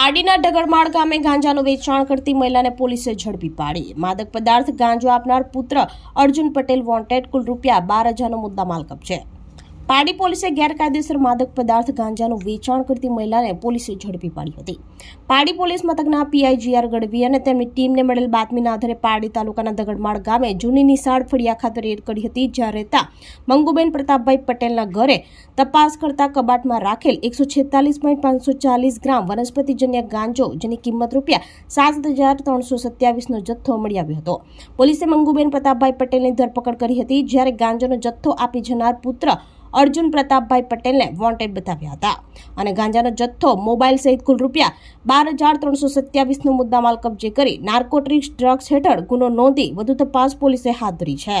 પારડીના ડગરમાળ ગામે ગાંજાનું વેચાણ કરતી મહિલાને પોલીસે ઝડપી પાડી. માદક પદાર્થ ગાંજો આપનાર પુત્ર અર્જુન પટેલ વોન્ટેડ કુલ રૂપિયા બાર હજારનો મુદ્દામાલ કબજે પારડી પોલીસે ગેરકાયદેસર માદક પદાર્થ ગાંજાનું વેચાણ કરતી મહિલાને પોલીસે ઝડપી પાડી હતી. પારડી પોલીસ મથકના પીઆઈ જીઆર ગઢવી અને તેમની ટીમને મળેલ બાતમીના આધારે પારડી તાલુકાના દગડમાળ ગામે જૂની નિશાળ ફળિયા ખાતે રેડ કરી હતી. જ્યાં રહેતા મંગુબેન પ્રતાપભાઈ પટેલના ઘરે તપાસ કરતા કબાટમાં રાખેલ એકસો છેતાલીસ પોઈન્ટ પાંચસો ચાલીસ ગ્રામ વનસ્પતિજન્ય ગાંજો જેની કિંમત રૂપિયા સાત હજાર ત્રણસો સત્યાવીસનો જથ્થો મળી આવ્યો હતો. પોલીસે મંગુબેન પ્રતાપભાઈ પટેલની ધરપકડ કરી હતી, જ્યારે ગાંજાનો જથ્થો આપી જનાર પુત્ર અર્જુન પ્રતાપભાઈ પટેલને વોન્ટેડ બતાવ્યા હતા. અને ગાંજાનો જથ્થો મોબાઈલ સહિત કુલ રૂપિયા બાર હજાર ત્રણસો સત્યાવીસનો મુદ્દામાલ કબજે કરી નાર્કોટિક્સ ડ્રગ્સ હેઠળ ગુનો નોંધી વધુ તપાસ પોલીસે હાથ ધરી છે.